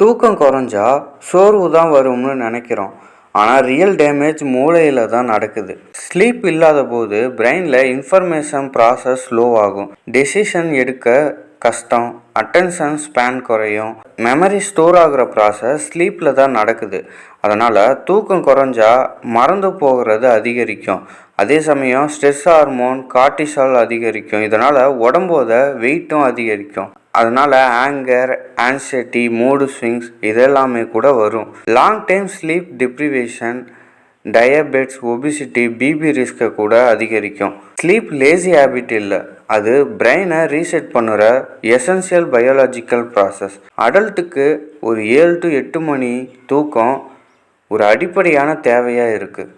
தூக்கம் குறைஞ்சா சோர்வு தான் வரும்னு நினைக்கிறோம். ஆனால் ரியல் டேமேஜ் மூளையில் தான் நடக்குது. ஸ்லீப் இல்லாத போது பிரெயினில் இன்ஃபர்மேஷன் ப்ராசஸ் ஸ்லோ ஆகும். டெசிஷன் எடுக்க கஷ்டம் அட்டென்ஷன் ஸ்பேன் குறையும். மெமரி ஸ்டோர் ஆகிற ப்ராசஸ் ஸ்லீப்பில் தான் நடக்குது. அதனால் தூக்கம் குறைஞ்சா மறந்து போகிறது அதிகரிக்கும். அதே சமயம் ஸ்ட்ரெஸ் ஹார்மோன் கார்டிசால் அதிகரிக்கும். இதனால் உடம்போட வெயிட்டும் அதிகரிக்கும். அதனால் ஆங்கர் ஆன்சைட்டி மூடு ஸ்விங்ஸ் இதெல்லாமே கூட வரும். Long time sleep deprivation diabetes obesity BP ரிஸ்க்கை கூட அதிகரிக்கும். ஸ்லீப் லேசி ஹேபிட் இல்லை. அது பிரெயினை ரீசெட் பண்ணுற எசென்சியல் பயாலஜிக்கல் ப்ராசஸ் அடல்ட்டுக்கு ஒரு ஏழு டு எட்டு மணி தூக்கம் ஒரு அடிப்படையான தேவையாக இருக்குது